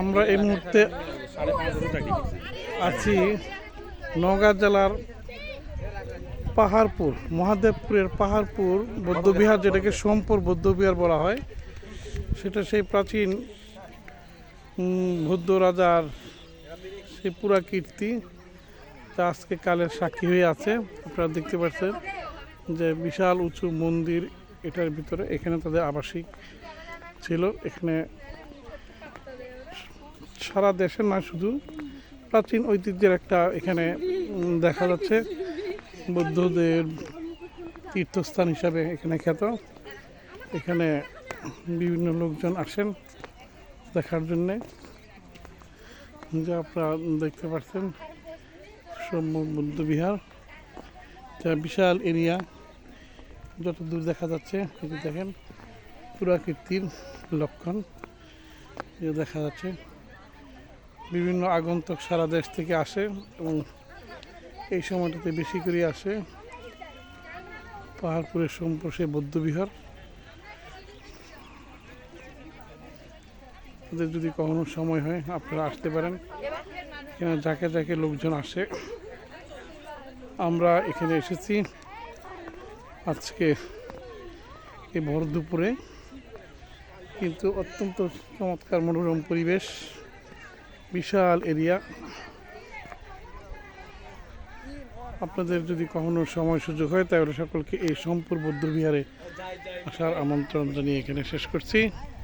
আমরা এই মুহূর্তে আছি নওগাঁ জেলার পাহাড়পুর, মহাদেবপুরের পাহাড়পুর বৌদ্ধবিহার যেটাকে সোমপুর বৌদ্ধবিহার বলা হয়। সেটা সেই প্রাচীন বৌদ্ধ রাজার সেই পুরা কীর্তি যা আজকে কালের সাক্ষী হয়ে আছে। আপনারা দেখতে পাচ্ছেন যে বিশাল উঁচু মন্দির এটার ভিতরে এখানে তাদের আবাসিক ছিল। এখানে সারা দেশে না, শুধু প্রাচীন ঐতিহ্যের একটা এখানে দেখা যাচ্ছে। বৌদ্ধদের তীর্থস্থান হিসাবে এখানে খ্যাত। এখানে বিভিন্ন লোকজন আসেন দেখার জন্যে। যে আপনারা দেখতে পাচ্ছেন, সৌম্য বৌদ্ধ বিহার। যা বিশাল এরিয়া, যত দূর দেখা যাচ্ছে দেখেন পুরাকীর্তির লক্ষণ। দেখা যাচ্ছে। বিভিন্ন আগন্তুক সারা দেশ থেকে আসে এবং এই সময়টাতে বেশি করে আসে। পাহাড়পুরের সম্প্রসে বৌদ্ধবিহার। তাদের যদি কখনো সময় হয়, আপনারা আসতে পারেন। এখানে যাকে যাকে লোকজন আসে। আমরা এখানে এসেছি আজকে এই ভর দুপুরে কিন্তু অত্যন্ত চমৎকার মনোরম পরিবেশ। বিশাল এরিয়া। আপনাদের যদি কখনো সময় সুযোগ হয়, তাহলে সকলকে এই সম্পূর বৌদ্ধবিহারে আসার আমন্ত্রণ জানিয়ে এখানে শেষ করছি।